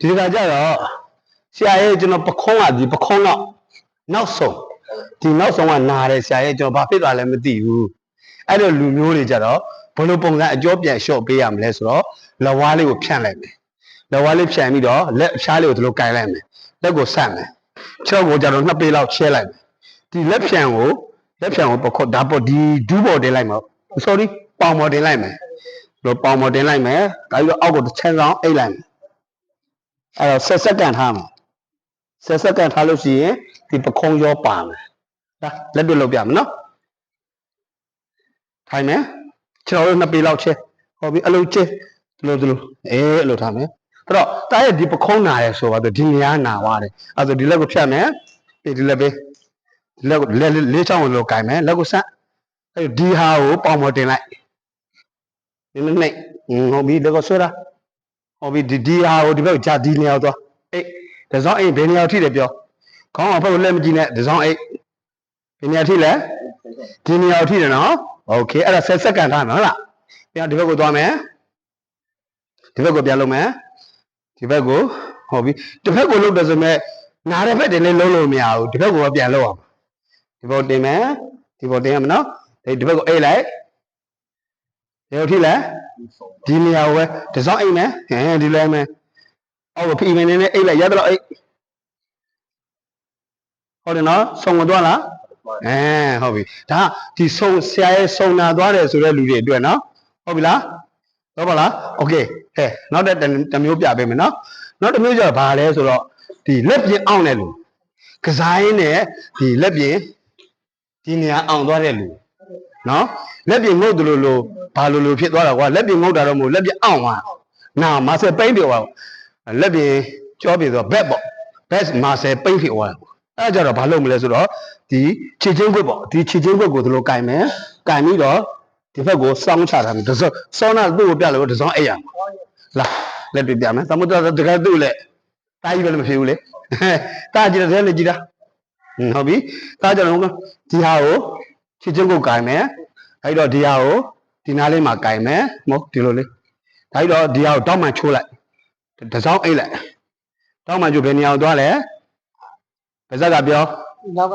ဒီကကြတော့ဆရာရဲ့ကျွန်တော်ပခုံးကဒီပခုံးတော့နောက်ဆုံးဒီနောက်ဆုံးကနာတယ်ဆရာရဲ့ကျွန်တော်ဘာဖြစ်သွားလဲမသိဘူးအဲ့တော့လူမျိုးတွေကြတော့ဘယ်လိုပုံစံအကျော်ပြန်လျှော့ပေးရမလဲဆိုတော့လက်ဝါးလေးကိုဖြန့်လိုက်မယ်လက်ဝါးလေးဖြန့်ပြီးတော့လက်အရှားလေးကိုဒီလိုကင်လိုက်မယ်လက်ကိုဆန့်မယ်ခြေထောက်ကိုကြတော့နှစ်ပေလောက်ချဲလိုက်မယ်ဒီလက်ဖြန့်ကိုလက်ဖြန့်ကိုပခုတ်ဒါပေါ်ဒီဒူးပေါ်တင်လိုက်မှာ sorry ပေါင်ပေါ်တင်လိုက်မယ်လို့ပေါင်ပေါ်တင်လိုက်မယ်ဒါပြီးတော့အောက်ကိုတစ်ချမ်းဆောင်အိတ်လိုက်မယ် အဲ့တော့ဆက်စက္ကန့်ထားမယ်ဆက်စက္ကန့်ထားလို့ရှိရင်ဒီပခုံးရောပါမယ်ဒါလက်တွေ့လုပ်ပြမယ်နော်ထိုင်မယ်ခြေတော်တို့နှစ်ပေလောက်ချဲဟောပြီးအလုံးချဲဒီလိုဒီလိုအေးအဲ့လိုထားမယ်အဲ့တော့တားရဲ့ဒီပခုံးနာရဲဆိုတော့ဒီနေရာနာသွားတယ်အဲ့ဒါဆိုဒီလက်ကိုဖြတ်မယ်ပြီးဒီလက်ပေးဒီလက်ကိုလက်လေးချောင်းကိုလိုကင်မယ်လက်ကိုဆက်အဲ့ဒီဟာကိုပေါင်ပေါ်တင်လိုက်ဒီနေ့နေ့ဟုတ်ပြီဒါကဆွဲတာ ဟုတ်ပြီဒီဒီဟာကိုဒီဘက်ဂျာဒီနေရာကိုသွားအေးဒါဆောင်အိမ်ဘယ်နေရာကိုထိတယ်ပြောခေါင်းအောင်ဖက်ကိုလက်မကြည့်နဲ့ဒါဆောင်အိမ်ဘယ်နေရာထိလဲဒီနေရာကိုထိတယ်နော်โอเคအဲ့ဒါ10စက္ကန့်ထားမယ်ဟုတ်လားပြန်ဒီဘက်ကိုသွားမယ်ဒီဘက်ကိုပြန်လုပ်မယ်ဒီဘက်ကိုဟုတ်ပြီဒီဘက်ကိုလုပ်တယ်ဆိုမဲ့နားတဲ့ဘက်တင်လေးလုံးလို့မရဘူးဒီဘက်ကိုပဲပြန်လုပ်အောင်ဒီဘက်တင်မယ်ဒီဘက်တင်ရမယ်နော်ဒီဘက်ကိုအိတ်လိုက်ဒီဘက်ထိလဲ ဒီနေရာကိုပဲဒီစောင်းအိတ်မယ်ဟဲဒီလဲမယ်အောက်ကိုဖီမင်းနေနဲ့အိတ်လိုက်ရတော့အိတ်ဟုတ်တယ်နော်စုံမသွားလားအဲဟုတ်ပြီဒါဒီစုံဆရာရဲ့စုံနာသွားတယ်ဆိုတဲ့လူတွေအတွက်နော်ဟုတ်ပြီလားဟုတ်ပါလားโอเคဟဲနောက်တစ်တစ်မျိုးပြပေးမယ်နော်နောက်တစ်မျိုးကျတော့ဘာလဲဆိုတော့ဒီလက်ပြင်အောင်တဲ့လူကစားရင်းနဲ့ဒီလက်ပြင်ဒီနေရာအောင်သွားတဲ့လူ နော်လက်ပြင်ငုတ်တယ်လို့လို့ဘာလို့လို့ဖြစ်သွားတာကွာလက်ပြင်ငုတ်တာတော့မဟုတ်လက်ပြင်အောင်သွားနာမာဆယ်ပိမ့်ပြောသွားလက်ပြင်ကြောပြင်ဆိုဘက်ပေါ့ဘက်မာဆယ်ပိမ့်ဖြစ်သွားအဲ့ကြတော့ဘာလုပ်မလဲဆိုတော့ဒီခြေချင်းခွက်ပေါ့ဒီခြေချင်းခွက်ကိုဒီလိုကင်မယ်ကင်ပြီးတော့ဒီဘက်ကိုစောင်းချတာမယ်ဒါဆိုစောင်းတာသူ့ကိုပြလို့ဒီဆောင်အဲ့ရလာလက်တွေ့ပြမယ်သမုဒ္ဒရာတကယ်သူ့လက်တာကြီးပဲလည်းမဖြစ်ဘူးလေတာကြည့်တယ်လက်ကြည့်တာဟုတ်ပြီတာကြတော့ဒီဟာကို ခြေချင်းကိုကင်မယ်အဲ့တော့ဒီဟာကိုဒီနားလေးမှာကင်မယ်မဟုတ်ဒီလိုလေးဒါပြီးတော့ဒီဟာကိုတောက်မှန်ချိုးလိုက်တစ်စောင်းအိတ်လိုက်တောက်မှန်ချိုးဘယ်နေရာကိုသွားလဲဘယ်ဇက်ကပြောနောက်က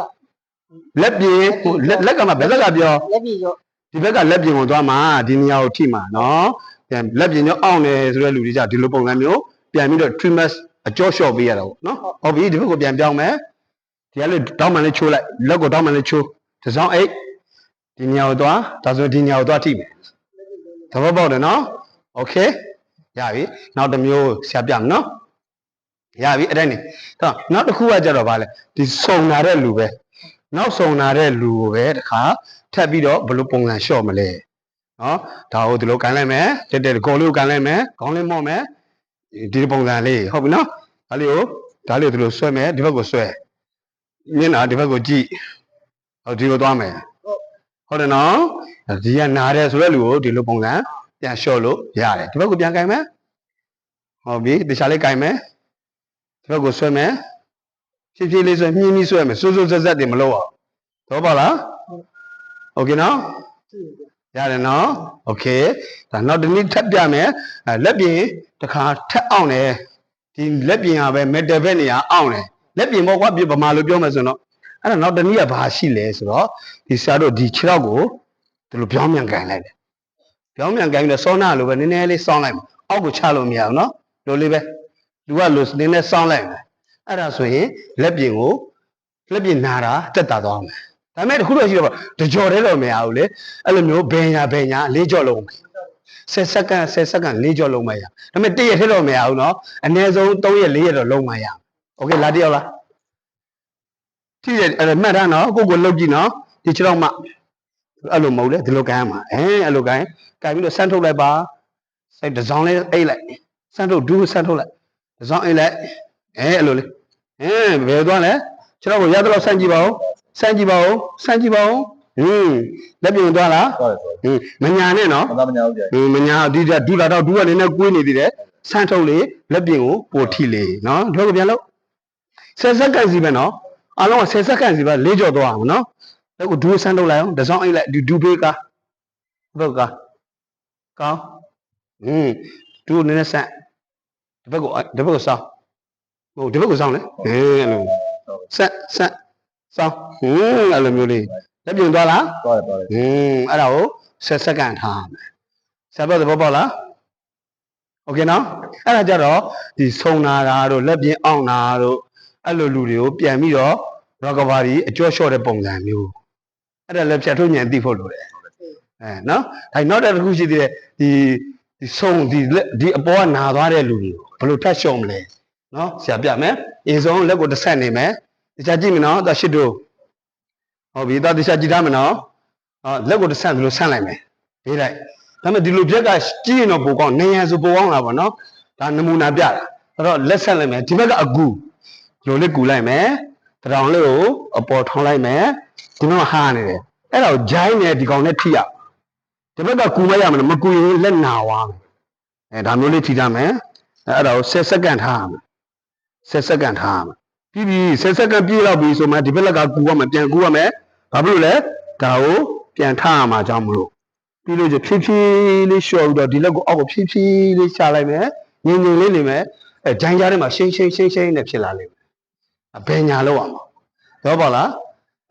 လက်ပြေဟိုလက်လက်ကမှဘယ်ဇက်ကပြောလက်ပြီးတော့ဒီဘက်ကလက်ပြင်ကိုသွားမှာဒီနေရာကိုထိမှာနော်ပြန်လက်ပြင်ရောအောင့်နေဆိုတဲ့လူတွေကြဒီလိုပုံစံမျိုးပြန်ပြီးတော့ trimmers အကျော်လျှော့ပေးရတာပေါ့နော်ဟုတ်ပြီဒီဘက်ကိုပြန်ပြောင်းမယ်ဒီကလေးတောက်မှန်လေးချိုးလိုက်လက်ကိုတောက်မှန်လေးချိုးတစ်စောင်းအိတ် ဒီနေရာကိုသွားဒါဆိုဒီနေရာကိုသွားထိမယ် သဘောပေါက်တယ်နော်โอเคရပြီနောက်တစ်မျိုးဆရာပြမယ်နော်ရပြီအဲ့ဒါနေတော့နောက်တစ်ခုကကြတော့ဗာလဲဒီစုံနာတဲ့လူပဲနောက်စုံနာတဲ့လူကိုပဲတခါထပ်ပြီးတော့ဘယ်လိုပုံစံလျှော့မလဲနော်ဒါကိုဒီလိုကန်လိုက်မယ်တက်တက်ကော်လေးကိုကန်လိုက်မယ်ခေါင်းလေးမော့မယ်ဒီပုံစံလေးဟုတ်ပြီနော်ဒါလေးကိုဒါလေးကိုဒီလိုဆွဲမယ်ဒီဘက်ကိုဆွဲမျက်နှာဒီဘက်ကိုကြည့်ဟောဒီလိုသွားမယ် ဟုတ်တယ်နော် ဒီကနားတယ်ဆိုတဲ့လူကိုဒီလိုပုံစံပြန်လျှော့လို့ရတယ်ဒီဘက်ကိုပြန်ကင်မယ်ဟုတ်ပြီတခြားလေးကင်မယ်ဒီဘက်ကိုဆွဲမယ်ဖြည်းဖြည်းလေးဆွဲမြင်းမြင်းဆွဲမယ်စိုးစိုးဆက်ဆက်တွေမလုပ်အောင်တော့ပါလားโอเคနော်ရတယ်နော်โอเคဒါနောက်တစ်နည်းထပ်ပြမယ်အဲလက်ပြင်တစ်ခါထပ်အောင်တယ်ဒီလက်ပြင်ကပဲမက်တယ်ဘက်နေရာအောင်တယ်လက်ပြင်ဘောကွာပြဗမာလိုပြောမယ်ဆိုတော့ အဲ့ဒါနောက်တစ်နည်းကဘာရှိလဲဆိုတော့ဒီဆရာတို့ဒီခြေထောက်ကို ဒီလိုပြောင်းမြန်ကန်လိုက်တယ်ပြောင်းမြန်ကန်ပြီးတော့စောနာလိုပဲနည်းနည်းလေးစောင်းလိုက်မှာအောက်ကိုချလို့မရဘူးเนาะလိုလေးပဲလူကလိုနည်းနည်းစောင်းလိုက်မယ်အဲ့ဒါဆိုရင်လက်ပြင်ကိုလက်ပြင်နာတာတက်တာသွားမယ်ဒါပေမဲ့တခုတော့ရှိတော့တကြော်တဲတော့မရဘူးလေအဲ့လိုမျိုးဘယ်ညာဘယ်ညာလေးကြော်လုံး10စက္ကန့်10စက္ကန့်လေးကြော်လုံးမရဒါပေမဲ့တရက်ထဲတော့မရဘူးเนาะအနည်းဆုံး3ရက်4ရက်တော့လုံးမရโอเคလာတယောက်လား ထိတယ်အဲ့မှတ်ထားနော်ကိုကိုလုတ်ကြည့်နော်ဒီခြေတော့မှအဲ့လိုမဟုတ်လေဒီလိုကန်ရမှာအဲအဲ့လိုကန်ကန်ပြီးတော့ဆန်းထုတ်လိုက်ပါစိုက်တစ်စောင်းလေးအိတ်လိုက်ဆန်းထုတ်ဒူးဆန်းထုတ်လိုက်တစ်စောင်းအိတ်လိုက်အဲအဲ့လိုလေအဲဘယ်သွားလဲကျွန်တော်ကိုရတော့ဆန်းကြည့်ပါဦးဆန်းကြည့်ပါဦးဆန်းကြည့်ပါဦးဟင်းလက်ပြုံသွားလားဟုတ်တယ်ဆိုဟင်းမညာနဲ့နော်တော့မညာဘူးကြာဟင်းမညာဒီဒူလာတော့ဒူးကနေနဲ့ကွေးနေသေးတယ်ဆန်းထုတ်လေလက်ပြင်ကိုပို့ထိလေနော်တို့ကပြန်လို့ဆယ်စက္ကန့်စီပဲနော် အလုံးကဆယ်စက္ကန့်စီပဲလေးကြော်သွားအောင်နော် အဲ့ကိုဒူးဆန်းထုတ်လိုက်အောင်တစ်စောင်းအိတ်လိုက်ဒီဒူးဘေးကဘုတ်ကကောင်းဟင်းဒူးနည်းနည်းဆန်းဒီဘက်ကိုဒီဘက်ကိုစောင်း ဟုတ်ဒီဘက်ကိုစောင်းလေဟင်းအဲ့လိုဆက်ဆက်စောင်းဟင်းအဲ့လိုမျိုးလေးလက်ပြင်သွားလား သွားတယ်သွားတယ် ဟင်းအဲ့ဒါကိုဆက်စက္ကန့်ထားရမယ်ဆက်တော့သဘောပေါက်လားโอเคနော်အဲ့ဒါကြတော့ဒီဆုံနာတာတို့လက်ပြင်အောင်တာတို့ အဲ့လိုလူတွေကိုပြန်ပြီးတော့ recovery အကျော်လျှော့တဲ့ပုံစံမျိုးအဲ့ဒါလည်းဖြတ်ထုတ်ညံသိဖို့လိုတယ်အဲနော်ဒါနောက်တစ်ခုရှိသေးတယ်ဒီဒီဆုံဒီလက်ဒီအပေါ်ကနာသွားတဲ့လူတွေကိုဘယ်လိုထပ်လျှော့မလဲနော်ဆရာပြမယ်အရင်ဆုံးလက်ကိုတစ်ဆက်နေမယ်တခြားကြည့်မယ်နော်ဒါရှစ်တို့ဟုတ်ပြီဒါတခြားကြည့်ထားမယ်နော်ဟောလက်ကိုတစ်ဆက်ဒီလိုဆန့်လိုက်မယ်ရေးလိုက်ဒါပေမဲ့ဒီလိုပြက်ကကြည့်ရင်တော့ပိုကောင်းနေရန်ဆိုပိုကောင်းလာပါနော်ဒါနမူနာပြတာအဲ့တော့လက်ဆက်လိုက်မယ်ဒီဘက်ကအကူဒီ လိုလေးကူလိုက်မယ်တရောင်လေးကိုအပေါ်ထောင်းလိုက်မယ်ဒီမှာဟာနေတယ်အဲ့ဒါကိုဂျိုင်းနေဒီကောင်နဲ့ထိရဒီဘက်ကကူမရမလို့မကူရင်လက်နာသွားမယ်အဲဒါမျိုးလေးထိထားမယ်အဲအဲ့ဒါကို10စက္ကန့်ထားရမယ်10စက္ကန့်ထားရမယ်ပြီးပြီ10စက္ကန့်ပြည့်တော့ပြီဆိုမှဒီဘက်ကကူရမယ်ပြန်ကူရမယ်ဘာဖြစ်လို့လဲဒါကိုပြန်ထားရမှာကြောင့်မလို့ပြီးလို့ကျဖြည်းဖြည်းလေးလျှော့ပြီးတော့ဒီလက်ကိုအောက်ကိုဖြည်းဖြည်းလေးချလိုက်မယ်ငြိမ်ငြိမ်လေးနေမယ်အဲဂျိုင်းကြားထဲမှာရှင်းရှင်းရှင်းရှင်းနဲ့ဖြစ်လာလိမ့်မယ် အဘယ်ညာလောက်အောင် တော့ပေါ့လား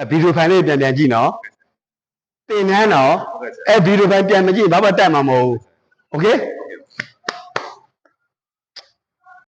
အဗီဒီယိုဖိုင်လေးပြန်ပြန်ကြည့်နော်တင်နှမ်းတော့ ဟုတ်ကဲ့ဆရာ အဲဗီဒီယိုဖိုင်ပြန်မကြည့်ဘာမှတက်မှာမဟုတ်ဘူးโอเค ဟ